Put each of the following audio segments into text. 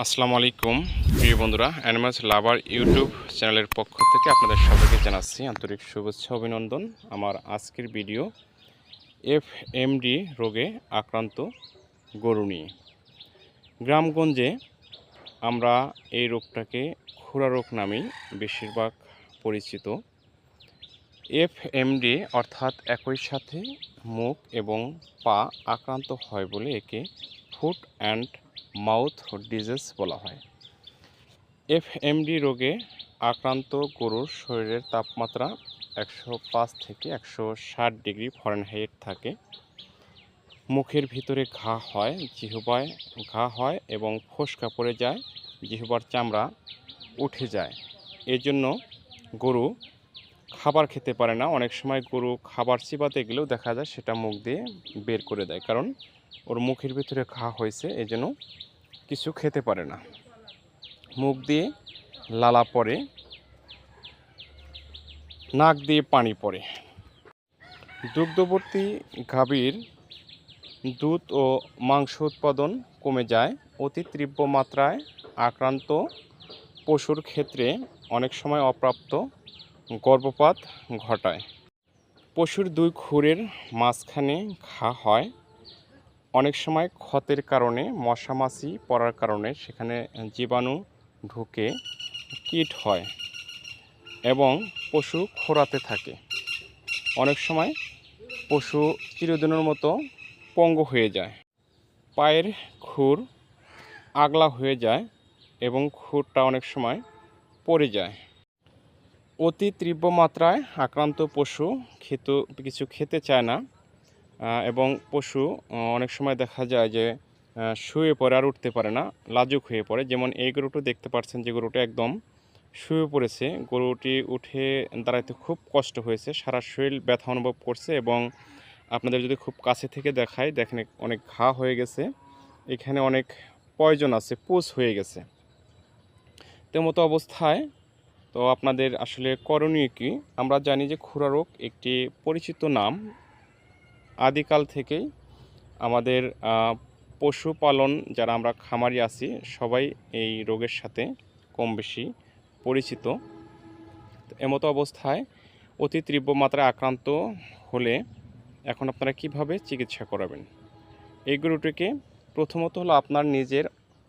আসসালামু আলাইকুম, প্রিয় বন্ধুরা অ্যানিমালস লাভার ইউটিউব চ্যানেলের পক্ষ থেকে আপনাদের সবাইকে জানাচ্ছি আন্তরিক শুভেচ্ছা, অভিনন্দন। আমার আজকের ভিডিও এফ এমডি রোগে আক্রান্ত গরু নিয়ে। গ্রামগঞ্জে আমরা এই রোগটাকে খুরা রোগ নামেই বেশিরভাগ পরিচিত। এফ এমডি অর্থাৎ একই সাথে মুখ এবং পা আক্রান্ত হয় বলে একে ফুট অ্যান্ড মাউথ ডিজিজ বলা হয়। এফএমডি রোগে আক্রান্ত গরুর শরীরের তাপমাত্রা একশো পাঁচ থেকে একশো ষাট ডিগ্রি ফরেনহাইট থাকে। মুখের ভিতরে ঘা হয়, জিহবায় ঘা হয় এবং ফোসকা পড়ে যায়, জিহবার চামড়া উঠে যায়। এর জন্য গরু খাবার খেতে পারে না। অনেক সময় গরু খাবার চিবাতে গেলেও দেখা যায় সেটা মুখ দিয়ে বের করে দেয়। কারণ ওর মুখের ভিতরে ঘা হয়েছে এই জন্য কিছু খেতে পারে না। মুখ দিয়ে লালা পড়ে, নাক দিয়ে পানি পড়ে। দুগ্ধবর্তী গাভীর দুধ ও মাংস উৎপাদন কমে যায়। অতি তীব্র মাত্রায় আক্রান্ত পশুর ক্ষেত্রে অনেক সময় অপ্রাপ্ত গর্ভপাত ঘটায়। পশুর দুই খুরের মাঝখানে ঘা হয়। অনেক সময় ক্ষতের কারণে, মশামাছি পড়ার কারণে সেখানে জীবাণু ঢুকে কীট হয় এবং পশু খোরাতে থাকে। অনেক সময় পশু চিরদিনের মতো পঙ্গ হয়ে যায়। পায়ের খুর আগলা হয়ে যায় এবং খুরটা অনেক সময় পড়ে যায়। অতি তীব্র মাত্রায় আক্রান্ত পশু খেত, কিছু খেতে চায় না এবং পশু অনেক সময় দেখা যায় যে শুয়ে পড়ে আর উঠতে পারে না, লাজুক হয়ে পড়ে। যেমন এই গরুটা দেখতে পাচ্ছেন যে গরুটা একদম শুয়ে পড়েছে। গরুটি উঠে দাঁড়াইতে খুব কষ্ট হয়েছে, সারা শরীর ব্যথা অনুভব করছে এবং আপনাদের যদি খুব কাছে থেকে দেখায় দেখেন অনেক ঘা হয়ে গেছে, এখানে অনেক পয়জন আছে, পুষ হয়ে গেছে। তেমতো অবস্থায় তো আপনাদের আসলে করণীয় কি? আমরা জানি যে খুরা রোগ একটি পরিচিত নাম। আদিকাল থেকেই আমাদের পশুপালন যারা আমরা খামারি আছি, সবাই এই রোগের সাথে কম বেশি পরিচিত এমতো অবস্থায় অতি তীব্র মাত্রায় আক্রান্ত হলে এখন আপনারা কীভাবে চিকিৎসা করাবেন? এই গরুটিকে প্রথমত হলো আপনার নিজের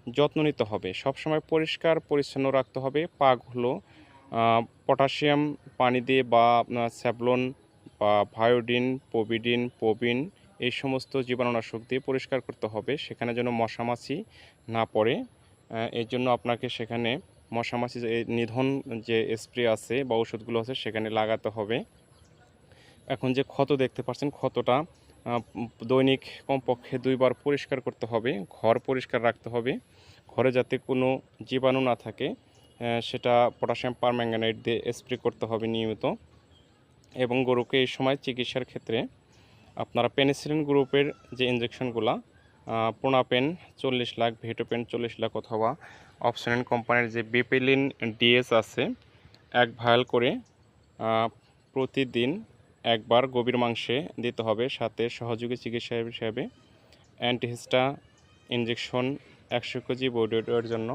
যত্ন নিতে হবে। সবসময় পরিষ্কার, পরিচ্ছন্ন রাখতে হবে। পাগুলো পটাশিয়াম পানি দিয়ে বা আপনার স্যাভলন বা ভায়োডিন পোভিডিন পোবিন এই সমস্ত জীবাণুনাশক দিয়ে পরিষ্কার করতে হবে। সেখানে যেন মশামাছি না পড়ে। এর জন্য আপনাকে সেখানে মশামাছি নিধন যে স্প্রে আছে বা ওষুধগুলো আছে সেখানে লাগাতে হবে। এখন যে ক্ষত দেখতে পাচ্ছেন, ক্ষতটা দৈনিক কমপক্ষে দুইবার পরিষ্কার করতে হবে। ঘর পরিষ্কার রাখতে হবে। ঘরে যাতে কোনো জীবাণু না থাকে সেটা পটাশিয়াম পারম্যাঙ্গানেট দিয়ে স্প্রে করতে হবে নিয়মিত। এবং গরুকে এই সময় চিকিৎসার ক্ষেত্রে আপনারা পেনিসিলিন গ্রুপের যে ইঞ্জেকশনগুলো প্রোনাপেন চল্লিশ লাখ, ভেটোপেন চল্লিশ লাখ অথবা অপশনাল কোম্পানির যে বিপিলিন ডিএস আছে, এক ভায়াল করে প্রতিদিন একবার গভীর মাংসে দিতে হবে। সাথে সহযোগী চিকিৎসা হিসাবে অ্যান্টিহিস্টা ইঞ্জেকশন একশো কেজি বডির জন্য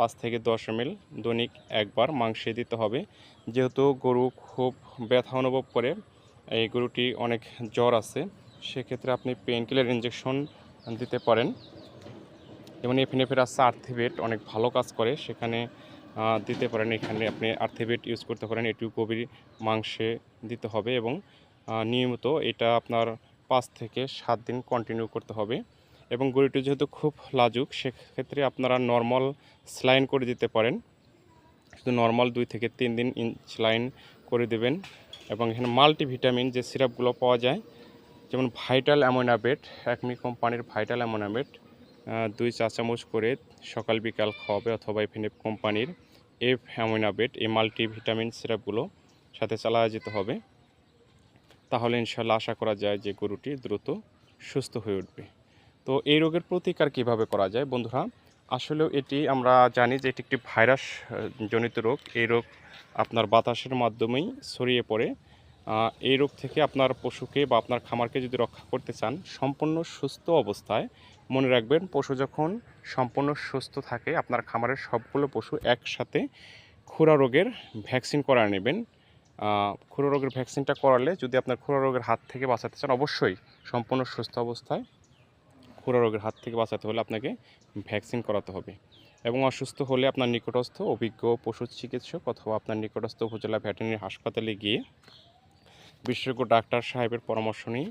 পাঁচ থেকে দশ এম এল দৈনিক একবার মাংসে দিতে হবে। যেহেতু গরু খুব ব্যথা অনুভব করে, এই গরুটি অনেক জ্বর আছে, সেক্ষেত্রে আপনি পেন কিলার ইঞ্জেকশন দিতে পারেন। যেমন এফিনেফের আছে আর্থিবেট অনেক ভালো কাজ করে, সেখানে দিতে পারেন। এখানে আপনি আর্থিবেট ইউজ করতে পারেন, এটিও গভীর মাংসে দিতে হবে এবং নিয়মিত এটা আপনার পাঁচ থেকে সাত দিন কন্টিনিউ করতে হবে। এবং গরুটি যেহেতু খুব লাজুক, সেক্ষেত্রে আপনারা নর্মাল স্লাইন করে দিতে পারেন। শুধু নর্মাল দুই থেকে তিন দিন স্লাইন করে দেবেন। এবং এখানে মাল্টিভিটামিন যে সিরাপগুলো পাওয়া যায়, যেমন ভাইটাল অ্যামোনাবেট একমি কোম্পানির ভাইটাল অ্যামোনাবেট দুই চা চামচ করে সকাল বিকাল খাওয়াবে অথবা এফএনএফ কোম্পানির এফ অ্যামোনাবেট এই মাল্টিভিটামিন সিরাপগুলো সাথে চালা যেতে হবে। তাহলে ইনশাল্লাহ আশা করা যায় যে গরুটি দ্রুত সুস্থ হয়ে উঠবে। তো এই রোগের প্রতিকার কীভাবে করা যায় বন্ধুরা? আসলেও এটি আমরা জানি যে এটি একটি ভাইরাস জনিত রোগ। এই রোগ আপনার বাতাসের মাধ্যমেই ছড়িয়ে পড়ে। এই রোগ থেকে আপনার পশুকে বা আপনার খামারকে যদি রক্ষা করতে চান, সম্পূর্ণ সুস্থ অবস্থায় মনে রাখবেন, পশু যখন সম্পূর্ণ সুস্থ থাকে, আপনার খামারের সবগুলো পশু একসাথে খুরা রোগের ভ্যাকসিন করা নেবেন। খুরা রোগের ভ্যাকসিনটা করালে যদি আপনার খুরা রোগের হাত থেকে বাঁচাতে চান, অবশ্যই সম্পূর্ণ সুস্থ অবস্থায় খুরা রোগের হাত থেকে বাঁচাতে হলে আপনাকে ভ্যাকসিন করাতে হবে এবং অসুস্থ হলে আপনার নিকটস্থ অভিজ্ঞ পশু চিকিৎসক অথবা আপনার নিকটস্থ উপজেলা ভেটেরিনারি হাসপাতালে গিয়ে বিশেষজ্ঞ ডাক্তার সাহেবের পরামর্শ নিয়ে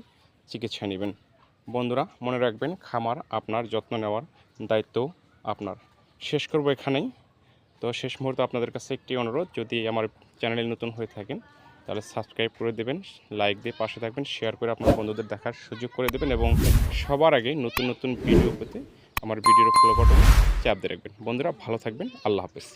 চিকিৎসা নেবেন। বন্ধুরা, মনে রাখবেন, খামার আপনার যত্ন নেওয়ার দায়িত্ব আপনার। শেষ করব এখানেই। তো শেষ মুহূর্তে আপনাদের কাছে একটি অনুরোধ, যদি আমার চ্যানেলে নতুন হয়ে থাকেন তাহলে সাবস্ক্রাইব করে দেবেন লাইক দিয়ে পাশে থাকবেন শেয়ার করে আপনার বন্ধুদের দেখার সুযোগ করে দেবেন এবং সবার আগে নতুন নতুন ভিডিও পেতে আমার ভিডিওর ফলো বাটন চাপ দিয়ে রাখবেন। বন্ধুরা ভালো থাকবেন, আল্লাহ হাফেজ।